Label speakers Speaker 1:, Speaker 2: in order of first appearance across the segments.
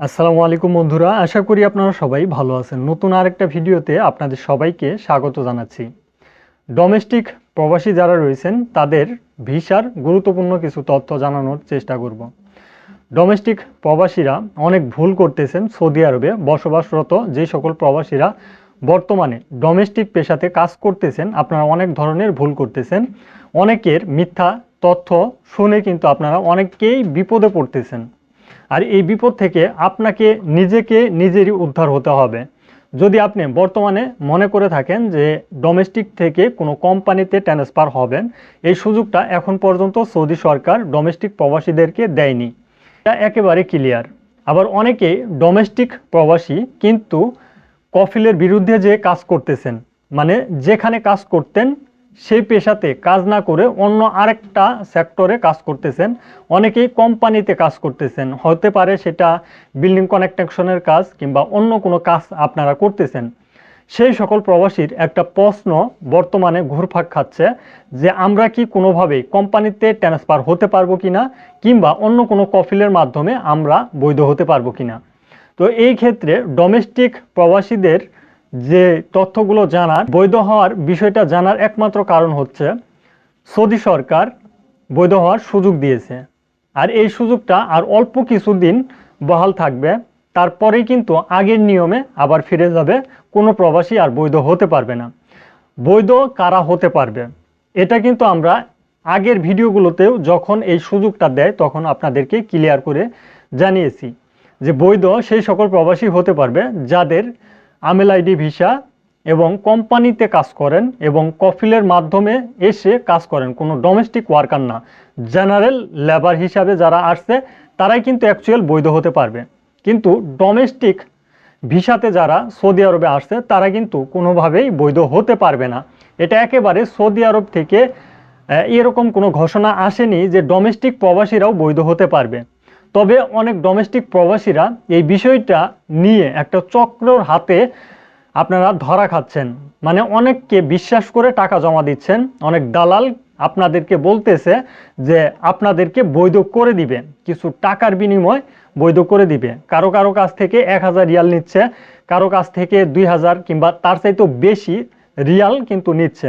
Speaker 1: আসসালামু আলাইকুম বন্ধুরা, আশা করি আপনারা সবাই ভালো আছেন। নতুন আরেকটা ভিডিওতে আপনাদের সবাইকে স্বাগত জানাচ্ছি। ডোমেস্টিক প্রবাসী যারা রয়েছেন, তাদের ভিসার গুরুত্বপূর্ণ কিছু তথ্য জানানোর চেষ্টা করব। ডোমেস্টিক প্রবাসীরা অনেক ভুল করতেছেন সৌদি আরবে বসবাসরত যে সকল প্রবাসীরা বর্তমানে ডোমেস্টিক পেশাতে কাজ করতেছেন, আপনারা অনেক ধরনের ভুল করতেছেন। অনেকের মিথ্যা তথ্য শুনে কিন্তু আপনারা অনেককেই বিপদে পড়তেছেন। আর এই বিপদ থেকে আপনাকে নিজেকে নিজেরই উদ্ধার হতে হবে। যদি আপনি বর্তমানে মনে করে থাকেন যে ডোমেস্টিক থেকে কোনো কোম্পানিতে ট্রান্সফার হবেন, এই সুযোগটা এখন পর্যন্ত সৌদি সরকার ডোমেস্টিক প্রবাসীদেরকে দেয়নি। এটা একেবারে ক্লিয়ার আবার অনেকে ডোমেস্টিক প্রবাসী কিন্তু কফিলের বিরুদ্ধে যে কাজ করতেছেন মানে যেখানে কাজ করতেন সেই পেশাতে কাজ না করে অন্য আরেকটা সেক্টরে কাজ করতেছেন। অনেকেই কোম্পানিতে কাজ করতেছেন। হতে পারে সেটা বিল্ডিং কনেকশনের কাজ কিংবা অন্য কোনো কাজ আপনারা করতেছেন। সেই সকল প্রবাসীর একটা প্রশ্ন বর্তমানে ঘুরফাক খাচ্ছে যে, আমরা কি কোনোভাবেই কোম্পানিতে ট্রান্সফার হতে পারব কিনা কিংবা অন্য কোনো কফিলের মাধ্যমে আমরা বৈধ হতে পারব কিনা? তো এই ক্ষেত্রে ডোমেস্টিক প্রবাসীদের যে তথ্যগুলো জানার, বৈধ হওয়ার বিষয়টা জানার একমাত্র কারণ হচ্ছে সৌদি সরকার বৈধ হওয়ার সুযোগ দিয়েছে। আর এই সুযোগটা আর অল্প কিছুদিন বহাল থাকবে। তারপরেই কিন্তু আগের নিয়মে আবার ফিরে যাবে। কোনো প্রবাসী আর বৈধ হতে পারবে না। বৈধ কারা হতে পারবে? এটা কিন্তু আমরা আগের ভিডিওগুলোতেও যখন এই সুযোগটা দেয়, তখন আপনাদেরকে ক্লিয়ার করে জানিয়েছি যে বৈধ সেই সকল প্রবাসী হতে পারবে যাদের আমেল আইডি, ভিসা এবং কোম্পানিতে কাজ করেন এবং কফিলের মাধ্যমে এসে কাজ করেন। কোনো ডোমেস্টিক ওয়ার্কার না। জেনারেল লেবার হিসাবে যারা আসছে, তারাই কিন্তু অ্যাকচুয়াল বৈধ হতে পারবে। কিন্তু ডোমেস্টিক ভিসাতে যারা সৌদি আরবে আসছে, তারা কিন্তু কোনোভাবেই বৈধ হতে পারবে না। এটা একেবারে সৌদি আরব থেকে এরকম কোনো ঘোষণা আসেনি যে ডোমেস্টিক প্রবাসীরাও বৈধ হতে পারবে। তবে অনেক ডোমেস্টিক প্রবাসীরা এই বিষয়টা নিয়ে একটা চক্রর হাতে আপনারা ধরা খাচ্ছেন। মানে অনেককে বিশ্বাস করে টাকা জমা দিচ্ছেন। অনেক দালাল আপনাদেরকে বলতেছে যে আপনাদেরকে বৈধ করে দিবে। কিছু টাকার বিনিময় বৈধ করে দিবে। কারও কারও কাছ থেকে এক হাজার রিয়াল নিচ্ছে, কারও কাছ থেকে দুই হাজার কিংবা তার চাইতেও বেশি রিয়াল কিন্তু নিচ্ছে।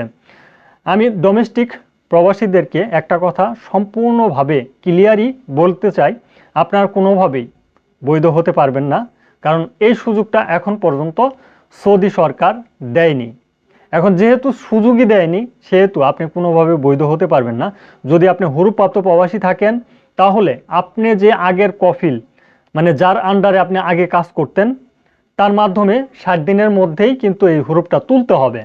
Speaker 1: আমি ডোমেস্টিক প্রবাসীদেরকে একটা কথা সম্পূর্ণভাবে ক্লিয়ারই বলতে চাই। আপনারা কোনোভাবেই বৈধ হতে পারবেন না, কারণ এই সুযোগটা এখন পর্যন্ত সৌদি সরকার দেয়নি। এখন যেহেতু সুযোগই দেয়নি, সেহেতু আপনি কোনোভাবে বৈধ হতে পারবেন না। যদি আপনি হুরুপ্রাপ্ত প্রবাসী থাকেন, তাহলে আপনি যে আগের কফিল মানে যার আন্ডারে আপনি আগে কাজ করতেন, তার মাধ্যমে ষাট দিনের মধ্যেই কিন্তু এই হুরুপটা তুলতে হবে।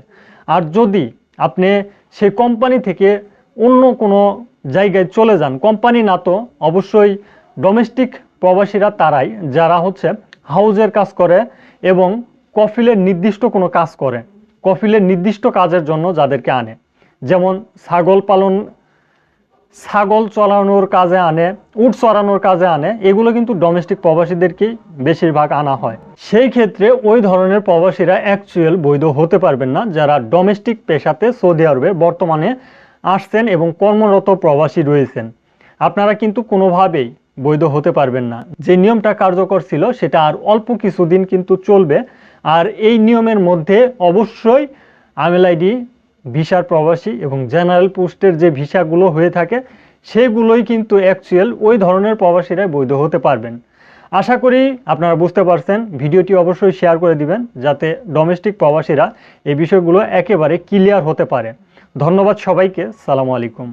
Speaker 1: আর যদি আপনি সেই কোম্পানি থেকে অন্য কোনো জায়গায় চলে যান, কোম্পানি না তো অবশ্যই ডোমেস্টিক প্রবাসীরা তারাই, যারা হচ্ছে হাউজের কাজ করে এবং কফিলের নির্দিষ্ট কোনো কাজ করে, কফিলের নির্দিষ্ট কাজের জন্য যাদেরকে আনে। যেমন ছাগল পালন, ছাগল চলানোর কাজে আনে, উট চড়ানোর কাজে আনে, এগুলো কিন্তু ডোমেস্টিক প্রবাসীদেরকেই বেশিরভাগ আনা হয়। সেই ক্ষেত্রে ওই ধরনের প্রবাসীরা অ্যাকচুয়াল বৈধ হতে পারবেন না, যারা ডোমেস্টিক পেশাতে সৌদি আরবে বর্তমানে আসছেন এবং কর্মরত প্রবাসী রয়েছেন। আপনারা কিন্তু কোনোভাবেই বৈধ হতে পারবেন না। যে নিয়মটা কার্যকর ছিল, সেটা আর অল্প কিছুদিন কিন্তু চলবে। আর এই নিয়মের মধ্যে অবশ্যই আমেল আইডি, ভিসার প্রবাসী এবং জেনারেল পোস্টের যে ভিসাগুলো হয়ে থাকে, সেগুলোই কিন্তু অ্যাকচুয়াল ওই ধরনের প্রবাসীরাই বৈধ হতে পারবেন। আশা করি আপনারা বুঝতে পারছেন, ভিডিওটি অবশ্যই শেয়ার করে দিবেন, যাতে ডোমেস্টিক প্রবাসীরা এই বিষয়গুলো একেবারে ক্লিয়ার হতে পারে। ধন্যবাদ সবাইকে, সালামু আলাইকুম।